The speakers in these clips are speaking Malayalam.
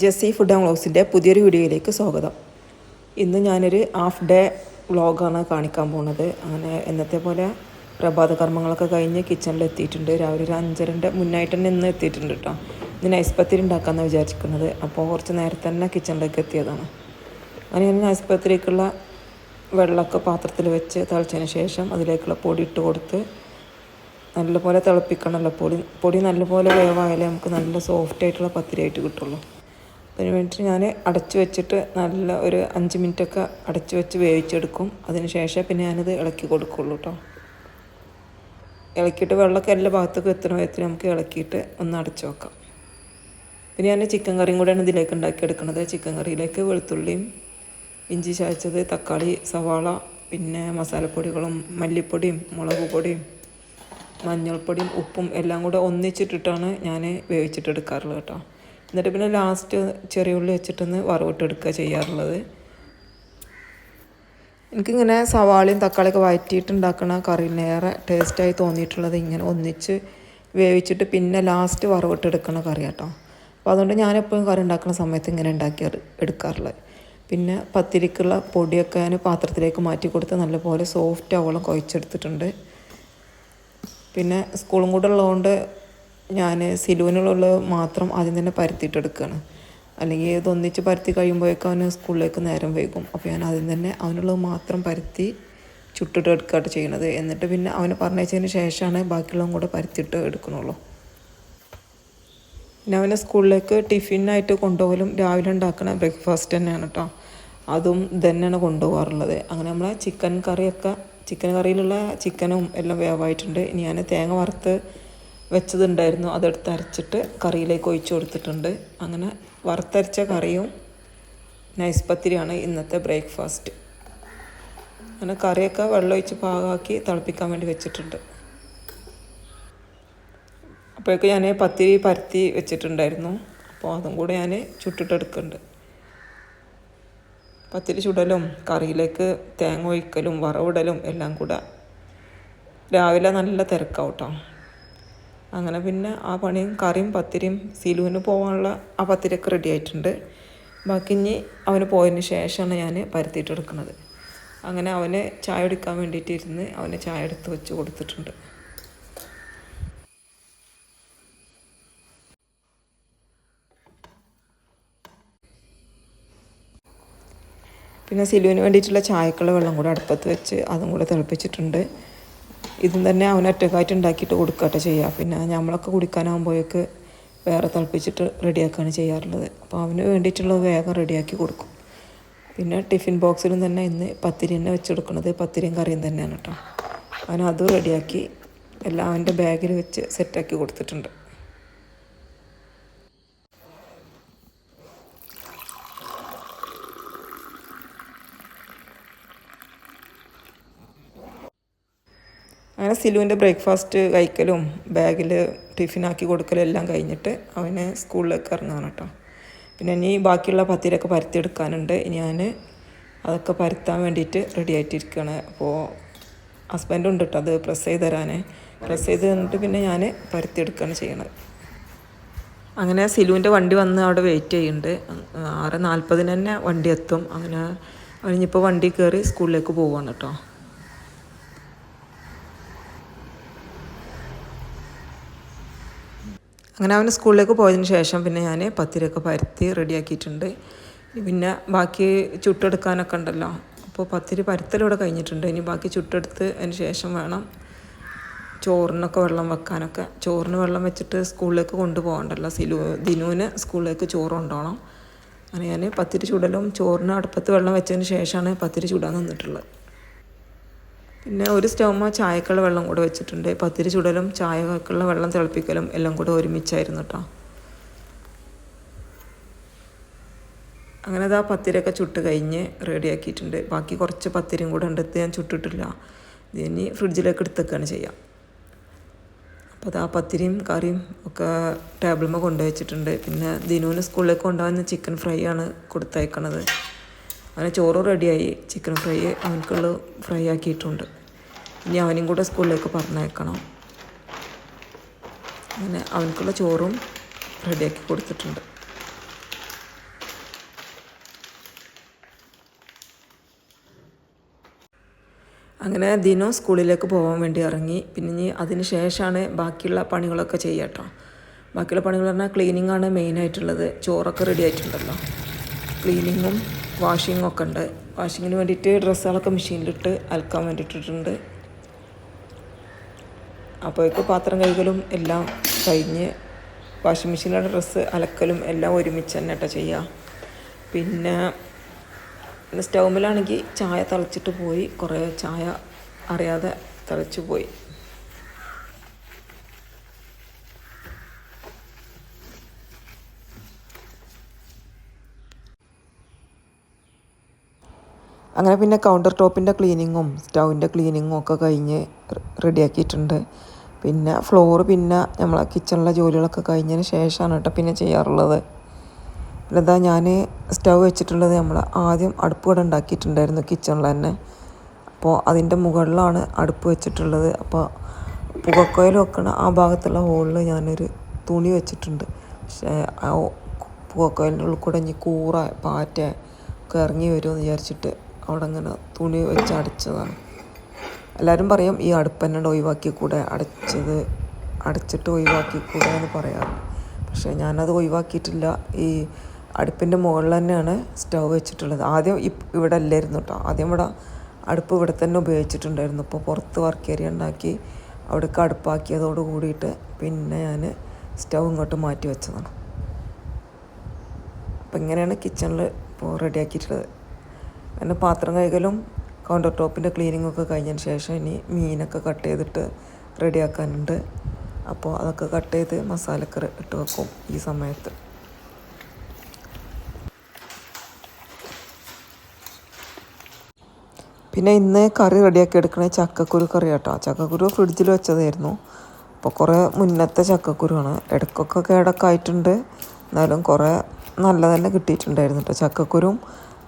ജെസ്സി ഫുഡ് ആൻഡ് വ്ളോഗ്സിന്റെ പുതിയൊരു വീഡിയോയിലേക്ക് സ്വാഗതം. ഇന്ന് ഞാനൊരു ഹാഫ് ഡേ വ്ളോഗാണ് കാണിക്കാൻ പോണത്. അങ്ങനെ എന്നത്തെ പോലെ പ്രഭാത കർമ്മങ്ങളൊക്കെ കഴിഞ്ഞ് കിച്ചണിൽ എത്തിയിട്ടുണ്ട്. രാവിലെ ഒരു അഞ്ചരന്റെ മുന്നായിട്ട് തന്നെ ഇന്ന് എത്തിയിട്ടുണ്ട് കേട്ടോ ഇന്ന് നൈസ് പത്തിരി ഉണ്ടാക്കാമെന്ന് വിചാരിക്കുന്നത് അപ്പോൾ കുറച്ച് നേരത്തെ തന്നെ കിച്ചണിലേക്ക് എത്തിയതാണ്. അങ്ങനെ ഞാൻ നൈസ് പത്തിരിക്കുള്ള വെള്ളമൊക്കെ പാത്രത്തിൽ വെച്ച് തിളച്ചതിന് ശേഷം അതിലേക്കുള്ള പൊടി ഇട്ട് കൊടുത്ത് നല്ലപോലെ തിളപ്പിക്കണമല്ലോ. പൊടി പൊടി നല്ലപോലെ വേവായാലേ നമുക്ക് നല്ല സോഫ്റ്റ് ആയിട്ടുള്ള പത്തിരിയായിട്ട് കിട്ടുള്ളൂ. അതിന് വേണ്ടിയിട്ട് ഞാൻ അടച്ച് വെച്ചിട്ട് നല്ല ഒരു അഞ്ച് മിനിറ്റൊക്കെ അടച്ച് വെച്ച് വേവിച്ചെടുക്കും. അതിന് ശേഷം പിന്നെ ഞാനത് ഇളക്കി കൊടുക്കുള്ളൂ കേട്ടോ ഇളക്കിയിട്ട് വെള്ളമൊക്കെ എല്ലാ ഭാഗത്തേക്കും എത്തുന്ന വിധത്തിൽ നമുക്ക് ഇളക്കിയിട്ട് ഒന്ന് അടച്ച് വെക്കാം. പിന്നെ ഞാൻ ചിക്കൻ കറിയും കൂടെയാണ് ഇതിലേക്ക് ഉണ്ടാക്കിയെടുക്കുന്നത് ചിക്കൻ കറിയിലേക്ക് വെളുത്തുള്ളിയും ഇഞ്ചി ചായച്ചത് തക്കാളി സവാള പിന്നെ മസാലപ്പൊടികളും മല്ലിപ്പൊടിയും മുളക് പൊടിയും മഞ്ഞൾപ്പൊടിയും ഉപ്പും എല്ലാം കൂടെ ഒന്നിച്ചിട്ടിട്ടാണ് ഞാൻ വേവിച്ചിട്ടെടുക്കാറുള്ളത് കേട്ടോ എന്നിട്ട് പിന്നെ ലാസ്റ്റ് ചെറിയ ഉള്ളി വെച്ചിട്ടൊന്ന് വറവിട്ടെടുക്കുക ചെയ്യാറുള്ളത്. എനിക്കിങ്ങനെ സവാളയും തക്കാളിയൊക്കെ വഴറ്റിയിട്ടുണ്ടാക്കണ കറിനേറെ ടേസ്റ്റായി തോന്നിയിട്ടുള്ളത് ഇങ്ങനെ ഒന്നിച്ച് വേവിച്ചിട്ട് പിന്നെ ലാസ്റ്റ് വറവിട്ടെടുക്കണ കറി കേട്ടോ അപ്പോൾ അതുകൊണ്ട് ഞാനെപ്പോഴും കറി ഉണ്ടാക്കുന്ന സമയത്ത് ഇങ്ങനെ ഉണ്ടാക്കി എടുക്കാറുള്ളത്. പിന്നെ പത്തിരിക്കുള്ള പൊടിയൊക്കെ ഞാൻ പാത്രത്തിലേക്ക് മാറ്റി കൊടുത്ത് നല്ലപോലെ സോഫ്റ്റ് ആവോളം കുഴച്ചെടുത്തിട്ടുണ്ട്. പിന്നെ സ്കൂളും കൂടെ ഉള്ളതുകൊണ്ട് ഞാൻ സിലുവിനുള്ള മാത്രം ആദ്യം തന്നെ പരത്തിയിട്ടെടുക്കുകയാണ് അല്ലെങ്കിൽ ഇതൊന്നിച്ച് പരത്തി കഴിയുമ്പോഴേക്കും അവന് സ്കൂളിലേക്ക് നേരം വൈകും. അപ്പോൾ ഞാൻ ആദ്യം തന്നെ അവനുള്ളത് മാത്രം പരത്തി ചുട്ടിട്ട് എടുക്കുകയാണ് ചെയ്യണത്. എന്നിട്ട് പിന്നെ അവന് പറഞ്ഞതിന് ശേഷമാണ് ബാക്കിയുള്ളതും കൂടെ പരത്തിയിട്ട് എടുക്കണുള്ളൂ. പിന്നെ അവനെ സ്കൂളിലേക്ക് ടിഫിനായിട്ട് കൊണ്ടുപോകലും രാവിലെ ഉണ്ടാക്കുന്ന ബ്രേക്ക്ഫാസ്റ്റ് തന്നെയാണ് കേട്ടോ അതും തന്നെയാണ് കൊണ്ടുപോകാറുള്ളത്. അങ്ങനെ നമ്മളെ ചിക്കൻ കറിയൊക്കെ ചിക്കൻ കറിയിലുള്ള ചിക്കനും എല്ലാം വേവായിട്ടുണ്ട്. ഇനി ഞാൻ തേങ്ങ വറുത്ത് വെച്ചതുണ്ടായിരുന്നു. അതെടുത്ത് അരച്ചിട്ട് കറിയിലേക്ക് ഒഴിച്ചു കൊടുത്തിട്ടുണ്ട്. അങ്ങനെ വറുത്തരച്ച കറിയും നൈസ് പത്തിരിയാണ് ഇന്നത്തെ ബ്രേക്ക്ഫാസ്റ്റ്. അങ്ങനെ കറിയൊക്കെ വെള്ളമൊഴിച്ച് പാകമാക്കി തിളപ്പിക്കാൻ വേണ്ടി വെച്ചിട്ടുണ്ട്. അപ്പോഴേക്ക് ഞാൻ പത്തിരി പരത്തി വെച്ചിട്ടുണ്ടായിരുന്നു. അപ്പോൾ അതും കൂടെ ഞാൻ ചുട്ടിട്ടെടുക്കുന്നുണ്ട്. പത്തിരി ചുടലും കറിയിലേക്ക് തേങ്ങ ഒഴിക്കലും വറവിടലും എല്ലാം കൂടെ. രാവിലെ നല്ല തിരക്കാവും കേട്ടോ. അങ്ങനെ പിന്നെ ആ പണിയും കറിയും പത്തിരിയും സിലുവിന് പോകാനുള്ള ആ പത്തിരിയൊക്കെ റെഡി ആയിട്ടുണ്ട്. ബാക്കി ഇനി അവന് പോയതിന് ശേഷമാണ് ഞാൻ പരത്തിയിട്ടെടുക്കുന്നത് അങ്ങനെ അവന് ചായ എടുക്കാൻ വേണ്ടിയിട്ട് ഇരുന്ന് അവന് ചായ എടുത്ത് വെച്ച് കൊടുത്തിട്ടുണ്ട്. പിന്നെ സിലുവിന് വേണ്ടിയിട്ടുള്ള ചായക്കുള്ള വെള്ളം കൂടെ അടുപ്പത്ത് വെച്ച് അതും കൂടെ തിളപ്പിച്ചിട്ടുണ്ട്. ഇതും തന്നെ അവൻ ഒറ്റക്കായിട്ട് ഉണ്ടാക്കിയിട്ട് കൊടുക്കട്ടെ ചെയ്യുക. പിന്നെ നമ്മളൊക്കെ കുടിക്കാനാകുമ്പോഴേക്ക് വേറെ തിളപ്പിച്ചിട്ട് റെഡിയാക്കുകയാണ് ചെയ്യാറുള്ളത്. അപ്പോൾ അവന് വേണ്ടിയിട്ടുള്ളത് വേഗം റെഡിയാക്കി കൊടുക്കും. പിന്നെ ടിഫിൻ ബോക്സിലും തന്നെ ഇന്ന് പത്തിരി തന്നെ വെച്ചെടുക്കുന്നത് പത്തിരിയും കറിയും തന്നെയാണ് കേട്ടോ. അവൻ അതും റെഡിയാക്കി എല്ലാം അവന്റെ ബാഗിൽ വെച്ച് സെറ്റാക്കി കൊടുത്തിട്ടുണ്ട്. അങ്ങനെ സിലുവിന്റെ ബ്രേക്ക്ഫാസ്റ്റ് കഴിക്കലും ബാഗിൽ ടിഫിനാക്കി കൊടുക്കലും എല്ലാം കഴിഞ്ഞിട്ട് അവന് സ്കൂളിലേക്ക് ഇറങ്ങാണ് കേട്ടോ. പിന്നെ ഇനി ബാക്കിയുള്ള പത്തിരൊക്കെ പരത്തിയെടുക്കാനുണ്ട്. ഞാൻ അതൊക്കെ പരത്താൻ വേണ്ടിയിട്ട് റെഡി ആയിട്ടിരിക്കുകയാണ് അപ്പോൾ ഹസ്ബൻഡ് ഉണ്ട് കേട്ടോ അത് പ്രസ് ചെയ്ത് തരാനേ. പ്രസ് ചെയ്ത് തന്നിട്ട് പിന്നെ ഞാൻ പരത്തിയെടുക്കുകയാണ് ചെയ്യണത്. അങ്ങനെ സിലുവിന്റെ വണ്ടി വന്ന് അവിടെ വെയിറ്റ് ചെയ്യുന്നുണ്ട്. ആറ് നാൽപ്പതിന് തന്നെ വണ്ടി എത്തും. അങ്ങനെ അവനിപ്പോൾ വണ്ടി കയറി സ്കൂളിലേക്ക് പോവാണ് കേട്ടോ. അങ്ങനെ അവൻ സ്കൂളിലേക്ക് പോയതിന് ശേഷം പിന്നെ ഞാൻ പത്തിരിയൊക്കെ പരത്തി റെഡിയാക്കിയിട്ടുണ്ട്. പിന്നെ ബാക്കി ചുട്ടെടുക്കാനൊക്കെ ഉണ്ടല്ലോ. അപ്പോൾ പത്തിരി പരത്തലൂടെ കഴിഞ്ഞിട്ടുണ്ട്. ഇനി ബാക്കി ചുട്ടെടുത്ത് അതിന് ശേഷം വേണം ചോറിനൊക്കെ വെള്ളം വെക്കാനൊക്കെ. ചോറിന് വെള്ളം വെച്ചിട്ട് സ്കൂളിലേക്ക് കൊണ്ടുപോകണ്ടല്ലോ. സിലു ദിനുവിന് സ്കൂളിലേക്ക് ചോറ് കൊണ്ടുപോകണം. അങ്ങനെ ഞാൻ പത്തിരി ചുടലും ചോറിന് അടുപ്പത്ത് വെള്ളം വെച്ചതിന് ശേഷമാണ് പത്തിരി ചുടാൻ നിന്നിട്ടുള്ളത്. പിന്നെ ഒരു സ്റ്റൗമ ചായക്കുള്ള വെള്ളം കൂടെ വെച്ചിട്ടുണ്ട്. പത്തിരി ചുടലും ചായക്കുള്ള വെള്ളം തിളപ്പിക്കലും എല്ലാം കൂടെ ഒരുമിച്ചായിരുന്നു കേട്ടോ അങ്ങനെ അതാ പത്തിരിയൊക്കെ ചുട്ട് കഴിഞ്ഞ് റെഡിയാക്കിയിട്ടുണ്ട് ബാക്കി കുറച്ച് പത്തിരിയും കൂടെ ഉണ്ട്. ഞാൻ ചുട്ടിട്ടില്ല. ഇനി ഫ്രിഡ്ജിലേക്ക് എടുത്തേക്കാണ് ചെയ്യാം. അപ്പോൾ അതാ പത്തിരിയും കറിയും ഒക്കെ ടേബിളിൽ കൊണ്ടുവച്ചിട്ടുണ്ട് പിന്നെ ദിനുവിന് സ്കൂളിലേക്ക് കൊണ്ടുപോകുന്ന ചിക്കൻ ഫ്രൈ ആണ് കൊടുത്തയക്കണത്. അങ്ങനെ ചോറ് റെഡിയായി ചിക്കൻ ഫ്രൈ അവനക്കുള്ള ഫ്രൈ ആക്കിയിട്ടുണ്ട്. ഇനി അവനും കൂടെ സ്കൂളിലേക്ക് പറഞ്ഞയക്കണം. അങ്ങനെ അവനക്കുള്ള ചോറും റെഡിയാക്കി കൊടുത്തിട്ടുണ്ട്. അങ്ങനെ ദിനോ സ്കൂളിലേക്ക് പോകാൻ വേണ്ടി ഇറങ്ങി. പിന്നെ ഇനി അതിന് ശേഷമാണ് ബാക്കിയുള്ള പണികളൊക്കെ ചെയ്യാട്ടോ. ബാക്കിയുള്ള പണികൾ പറഞ്ഞാൽ ക്ലീനിങ് ആണ് മെയിനായിട്ടുള്ളത്. ചോറൊക്കെ റെഡി ആയിട്ടുണ്ടല്ലോ. ക്ലീനിങ്ങും വാഷിങ്ങും ഒക്കെ ഉണ്ട്. വാഷിങ്ങിന് വേണ്ടിയിട്ട് ഡ്രസ്സുകളൊക്കെ മെഷീനിലിട്ട് അലക്കാൻ വേണ്ടിയിട്ടിട്ടുണ്ട്. അപ്പോഴേക്ക് പാത്രം കഴുകലും എല്ലാം കഴിഞ്ഞ് വാഷിംഗ് മെഷീനിലുള്ള ഡ്രസ്സ് അലക്കലും എല്ലാം ഒരുമിച്ച് തന്നെ കേട്ടോ ചെയ്യുക. പിന്നെ സ്റ്റൗമിലാണെങ്കിൽ ചായ തിളച്ചിട്ട് പോയി. കുറേ ചായ അറിയാതെ തിളച്ചു പോയി. അങ്ങനെ പിന്നെ കൗണ്ടർ ടോപ്പിന്റെ ക്ലീനിങ്ങും സ്റ്റൗവിന്റെ ക്ലീനിങ്ങും ഒക്കെ കഴിഞ്ഞ് റെഡിയാക്കിയിട്ടുണ്ട് പിന്നെ ഫ്ലോർ പിന്നെ നമ്മളെ കിച്ചണിലെ ജോലികളൊക്കെ കഴിഞ്ഞതിന് ശേഷമാണ് കേട്ടോ പിന്നെ ചെയ്യാറുള്ളത്. പിന്നെ ഞാൻ സ്റ്റൗ വെച്ചിട്ടുള്ളത് നമ്മൾ ആദ്യം അടുപ്പ് കട ഉണ്ടാക്കിയിട്ടുണ്ടായിരുന്നു കിച്ചണിൽ തന്നെ. അപ്പോൾ അതിന്റെ മുകളിലാണ് അടുപ്പ് വെച്ചിട്ടുള്ളത്. അപ്പോൾ പുകക്കോയിൽ വെക്കണ ആ ഭാഗത്തുള്ള ഹോളിൽ ഞാനൊരു തുണി വെച്ചിട്ടുണ്ട്. പക്ഷേ ആ പുകക്കോയിലിന്റെ ഉള്ളിൽ കൂടെ ഇനി കൂറ പാറ്റ ഒക്കെ ഇറങ്ങി വരുമെന്ന് വിചാരിച്ചിട്ട് അവിടെ അങ്ങനെ തുണി വെച്ച് അടച്ചതാണ്. എല്ലാവരും പറയും ഈ അടുപ്പ് തന്നെ ഒഴിവാക്കി കൂടെ അടച്ചത് അടച്ചിട്ട് ഒഴിവാക്കി കൂടെ എന്ന് പറയാറ്. പക്ഷേ ഞാനത് ഒഴിവാക്കിയിട്ടില്ല. ഈ അടുപ്പിന്റെ മുകളിൽ തന്നെയാണ് സ്റ്റൗ വെച്ചിട്ടുള്ളത്. ആദ്യം ഇവിടെ അല്ലായിരുന്നു കേട്ടോ ആദ്യം ഇവിടെ അടുപ്പ് ഇവിടെ തന്നെ ഉപയോഗിച്ചിട്ടുണ്ടായിരുന്നു. ഇപ്പോൾ പുറത്ത് വർക്ക് ഏരിയ ഉണ്ടാക്കി അവിടേക്ക് അടുപ്പാക്കിയതോട് കൂടിയിട്ട് പിന്നെ ഞാൻ സ്റ്റൗ ഇങ്ങോട്ട് മാറ്റി വെച്ചതാണ്. അപ്പം ഇങ്ങനെയാണ് കിച്ചണിൽ ഇപ്പോൾ റെഡിയാക്കിയിട്ടുള്ളത് പിന്നെ പാത്രം കഴുകലും കൗണ്ടർ ടോപ്പിന്റെ ക്ലീനിങ് ഒക്കെ കഴിഞ്ഞതിന് ശേഷം ഇനി മീനൊക്കെ കട്ട് ചെയ്തിട്ട് റെഡിയാക്കാനുണ്ട്. അപ്പോൾ അതൊക്കെ കട്ട് ചെയ്ത് മസാലക്കറി ഇട്ട് വെക്കും ഈ സമയത്ത്. പിന്നെ ഇന്ന് കറി റെഡിയാക്കി എടുക്കണേ ചക്കക്കുരു കറി കേട്ടോ ചക്കക്കുരു ഫ്രിഡ്ജിൽ വെച്ചതായിരുന്നു. അപ്പോൾ കുറേ മുന്നത്തെ ചക്കക്കുരുവാണ്. ഇടക്കൊക്കെ കേടൊക്കെ ആയിട്ടുണ്ട്. എന്നാലും കുറേ നല്ല തന്നെ കിട്ടിയിട്ടുണ്ടായിരുന്നു കേട്ടോ ചക്കക്കുരും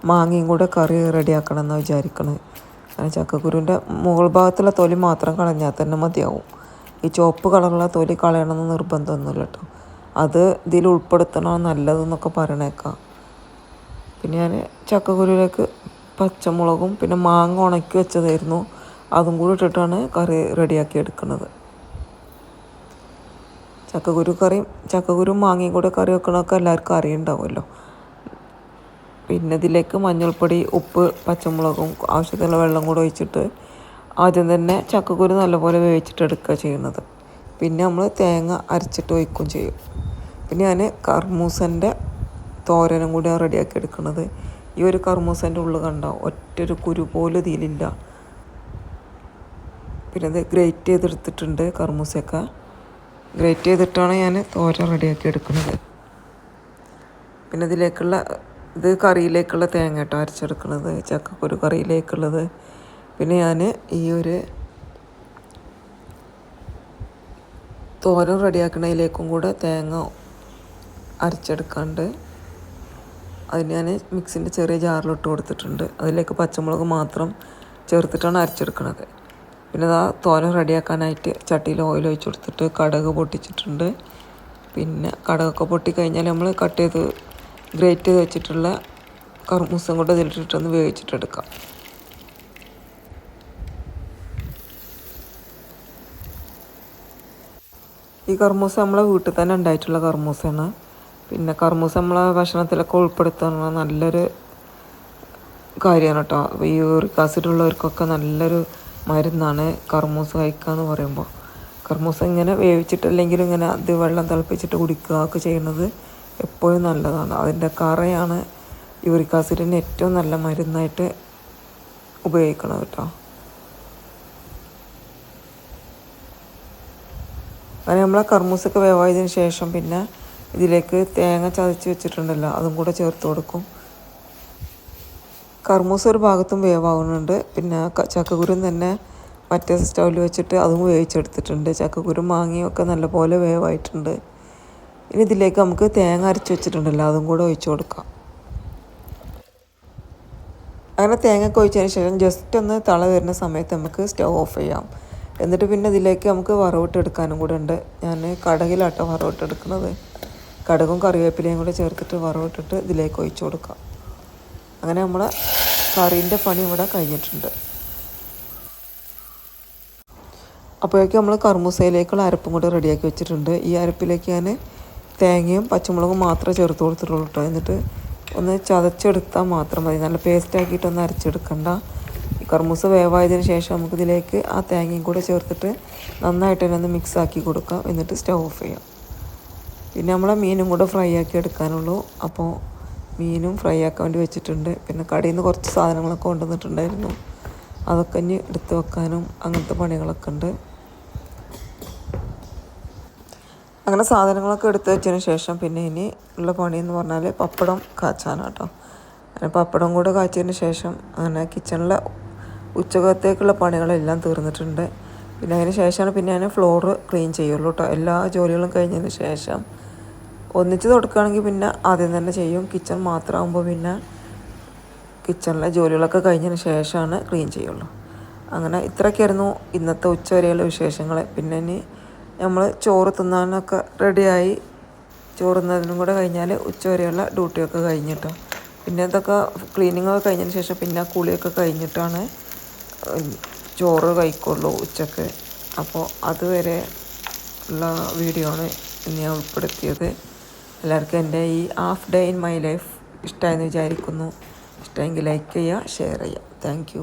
മാങ്ങയും കൂടെ കറി റെഡിയാക്കണം എന്ന് വിചാരിക്കണത് അങ്ങനെ ചക്കക്കുരുവിന്റെ മുകൾ ഭാഗത്തുള്ള തൊലി മാത്രം കളഞ്ഞാൽ തന്നെ മതിയാവും. ഈ ചുവപ്പ് കളറുള്ള തൊലി കളയണമെന്ന് നിർബന്ധമൊന്നുമില്ല കേട്ടോ. അത് ഇതിൽ ഉൾപ്പെടുത്തണോ നല്ലതെന്നൊക്കെ പറയണേക്കാം. പിന്നെ ഞാൻ ചക്കക്കുരുവിലേക്ക് പച്ചമുളകും പിന്നെ മാങ്ങ ഉണക്കി വെച്ചതായിരുന്നു. അതും കൂടി ഇട്ടിട്ടാണ് കറി റെഡിയാക്കി എടുക്കുന്നത് ചക്കക്കുരു കറിയും ചക്കക്കുരു മാങ്ങയും കൂടെ കറി വെക്കണമൊക്കെ എല്ലാവർക്കും അറിയുണ്ടാവുമല്ലോ പിന്നെ ഇതിലേക്ക് മഞ്ഞൾപ്പൊടി ഉപ്പ് പച്ചമുളകും ആവശ്യത്തിനുള്ള വെള്ളം കൂടെ ഒഴിച്ചിട്ട് ആദ്യം തന്നെ ചക്കക്കുരു നല്ലപോലെ വേവിച്ചിട്ട് എടുക്കുക ചെയ്യുന്നത്. പിന്നെ നമ്മൾ തേങ്ങ അരച്ചിട്ട് ഒഴിക്കും ചെയ്യും. പിന്നെ ഞാൻ കർമൂസന്റെ തോരനും കൂടി റെഡിയാക്കി എടുക്കുന്നത്. ഈ ഒരു കർമൂസന്റെ ഉള്ളിൽ കണ്ട ഒറ്റൊരു കുരു പോലും ഇതിലില്ല. പിന്നെ അത് ഗ്രേറ്റ് ചെയ്തെടുത്തിട്ടുണ്ട് കർമൂസയൊക്കെ. ഗ്രേറ്റ് ചെയ്തിട്ടാണ് ഞാൻ തോര റെഡിയാക്കി എടുക്കുന്നത്. പിന്നെ ഇതിലേക്കുള്ള ഇത് കറിയിലേക്കുള്ള തേങ്ങ കേട്ടോ അരച്ചെടുക്കുന്നത് ചക്കക്കുരു കറിയിലേക്കുള്ളത്. പിന്നെ ഞാൻ ഈ ഒരു തോരൻ റെഡിയാക്കണതിലേക്കും കൂടെ തേങ്ങ അരച്ചെടുക്കാണ്ട് അതിന് ഞാൻ മിക്സിന്റെ ചെറിയ ജാറിലിട്ട് കൊടുത്തിട്ടുണ്ട്. അതിലേക്ക് പച്ചമുളക് മാത്രം ചേർത്തിട്ടാണ് അരച്ചെടുക്കുന്നത് പിന്നെ അതാ തോരൻ റെഡിയാക്കാനായിട്ട് ചട്ടിയിൽ ഓയിൽ ഒഴിച്ച് കൊടുത്തിട്ട് കടക് പൊട്ടിച്ചിട്ടുണ്ട്. പിന്നെ കടകൊക്കെ പൊട്ടി കഴിഞ്ഞാൽ നമ്മൾ കട്ട് ചെയ്ത് ഗ്രേറ്റ് ചെയ്ത് വെച്ചിട്ടുള്ള കർമൂസം കൊണ്ട് ഇതിലിട്ടിട്ടൊന്ന് വേവിച്ചിട്ടെടുക്കാം ഈ കർമൂസ നമ്മളെ വീട്ടിൽ തന്നെ ഉണ്ടായിട്ടുള്ള കർമൂസയാണ് പിന്നെ കർമൂസ നമ്മളെ ഭക്ഷണത്തിലൊക്കെ ഉൾപ്പെടുത്തുന്ന നല്ലൊരു കാര്യമാണ് കേട്ടോ ഈ യൂറിക് ആസിഡ് ഉള്ളവർക്കൊക്കെ നല്ലൊരു മരുന്നാണ് കർമൂസ കഴിക്കുക എന്ന് പറയുമ്പോൾ. കർമൂസ ഇങ്ങനെ വേവിച്ചിട്ടില്ലെങ്കിലും ഇങ്ങനെ അത് വെള്ളം തിളപ്പിച്ചിട്ട് കുടിക്കുക ഒക്കെ ചെയ്യുന്നത് എപ്പോഴും നല്ലതാണ്. അതിന്റെ കറയാണ് യൂറിക് ആസിഡിന് ഏറ്റവും നല്ല മരുന്നായിട്ട് ഉപയോഗിക്കണം കേട്ടോ അങ്ങനെ നമ്മളെ കർമ്മൂസൊക്കെ വേവായതിന് ശേഷം പിന്നെ ഇതിലേക്ക് തേങ്ങ ചതച്ച് വെച്ചിട്ടുണ്ടല്ലോ അതും കൂടെ ചേർത്ത് കൊടുക്കും. കർമ്മൂസ് ഒരു ഭാഗത്തും വേവാകുന്നുണ്ട് പിന്നെ ചക്കക്കുരും തന്നെ മറ്റേ സ്റ്റൗവിൽ വെച്ചിട്ട് അതും വേവിച്ചെടുത്തിട്ടുണ്ട്. ചക്കക്കുരും മാങ്ങയും ഒക്കെ നല്ലപോലെ വേവായിട്ടുണ്ട്. ഇനി ഇതിലേക്ക് നമുക്ക് തേങ്ങ അരച്ച് വെച്ചിട്ടുണ്ടല്ലോ അതും കൂടെ ഒഴിച്ചു കൊടുക്കാം. അങ്ങനെ തേങ്ങ ഒക്കെ ഒഴിച്ചതിന് ശേഷം ജസ്റ്റ് ഒന്ന് തള വരുന്ന സമയത്ത് നമുക്ക് സ്റ്റവ് ഓഫ് ചെയ്യാം. എന്നിട്ട് പിന്നെ ഇതിലേക്ക് നമുക്ക് വറവിട്ടെടുക്കാനും കൂടെ ഉണ്ട്. ഞാൻ കടകിലാട്ടോ വറവിട്ടെടുക്കുന്നത് കടകും കറിവേപ്പിലയും കൂടെ ചേർത്തിട്ട് വറവിട്ടിട്ട് ഇതിലേക്ക് ഒഴിച്ചു കൊടുക്കാം. അങ്ങനെ നമ്മളെ കറീന്റെ പണി ഇവിടെ കഴിഞ്ഞിട്ടുണ്ട്. അപ്പോഴേക്കും നമ്മൾ കർമൂസയിലേക്കുള്ള അരപ്പും കൂടെ റെഡിയാക്കി വെച്ചിട്ടുണ്ട്. ഈ അരപ്പിലേക്ക് ഞാൻ തേങ്ങയും പച്ചമുളകും മാത്രമേ ചേർത്ത് കൊടുത്തിട്ടുള്ളൂ കേട്ടോ. എന്നിട്ട് ഒന്ന് ചതച്ചെടുത്താൽ മാത്രം മതി. നല്ല പേസ്റ്റ് ആക്കിയിട്ടൊന്ന് അരച്ചെടുക്കണ്ട. കർമൂസ വേവായതിനു ശേഷം നമുക്കിതിലേക്ക് ആ തേങ്ങയും കൂടെ ചേർത്തിട്ട് നന്നായിട്ട് തന്നെ ഒന്ന് മിക്സ് ആക്കി കൊടുക്കാം. എന്നിട്ട് സ്റ്റൗ ഓഫ് ചെയ്യാം. പിന്നെ നമ്മളെ മീനും കൂടെ ഫ്രൈ ആക്കി എടുക്കാനുള്ളൂ. അപ്പോൾ മീനും ഫ്രൈ ആക്കാൻ വേണ്ടി വെച്ചിട്ടുണ്ട്. പിന്നെ കടയിൽ നിന്ന് കുറച്ച് സാധനങ്ങളൊക്കെ കൊണ്ടുവന്നിട്ടുണ്ടായിരുന്നു. അതൊക്കെ ഇനി എടുത്ത് വെക്കാനും അങ്ങനത്തെ പണികളൊക്കെ ഉണ്ട്. അങ്ങനെ സാധനങ്ങളൊക്കെ എടുത്ത് വെച്ചതിന് ശേഷം പിന്നെ ഇനി ഉള്ള പണിയെന്ന് പറഞ്ഞാൽ പപ്പടം കാച്ചാനാണ് കേട്ടോ. അങ്ങനെ പപ്പടം കൂടെ കാച്ചതിന് ശേഷം അങ്ങനെ കിച്ചണിലെ ഉച്ചകത്തേക്കുള്ള പണികളെല്ലാം തീർന്നിട്ടുണ്ട്. പിന്നെ അതിന് ശേഷമാണ് പിന്നെ ഞാൻ ഫ്ലോർ ക്ലീൻ ചെയ്യുള്ളൂ കേട്ടോ. എല്ലാ ജോലികളും കഴിഞ്ഞതിന് ശേഷം ഒന്നിച്ച് തുടക്കുകയാണെങ്കിൽ പിന്നെ ആദ്യം തന്നെ ചെയ്യും. കിച്ചൺ മാത്രമാകുമ്പോൾ പിന്നെ കിച്ചണിലെ ജോലികളൊക്കെ കഴിഞ്ഞതിന് ശേഷമാണ് ക്ലീൻ ചെയ്യുള്ളൂ. അങ്ങനെ ഇത്രയ്ക്കായിരുന്നു ഇന്നത്തെ ഉച്ചവരെയുള്ള വിശേഷങ്ങൾ. പിന്നെ ഇനി നമ്മൾ ചോറ് തിന്നാനൊക്കെ റെഡിയായി. ചോറുന്നതിനും കൂടെ കഴിഞ്ഞാൽ ഉച്ചവരെയുള്ള ഡ്യൂട്ടിയൊക്കെ കഴിഞ്ഞിട്ടോ. പിന്നെ ഇതൊക്കെ ക്ലീനിങ് ഒക്കെ കഴിഞ്ഞതിന് ശേഷം പിന്നെ കുളിയൊക്കെ കഴിഞ്ഞിട്ടാണ് ചോറ് കഴിക്കുള്ളൂ ഉച്ചയ്ക്ക്. അപ്പോൾ അതുവരെ ഉള്ള വീഡിയോ ആണ് ഞാൻ ഉൾപ്പെടുത്തിയത്. എല്ലാവർക്കും എന്റെ ഈ half day in my life ഇഷ്ടമായെന്ന് വിചാരിക്കുന്നു. ഇഷ്ടമെങ്കിൽ ലൈക്ക് ചെയ്യുക ഷെയർ ചെയ്യുക. താങ്ക്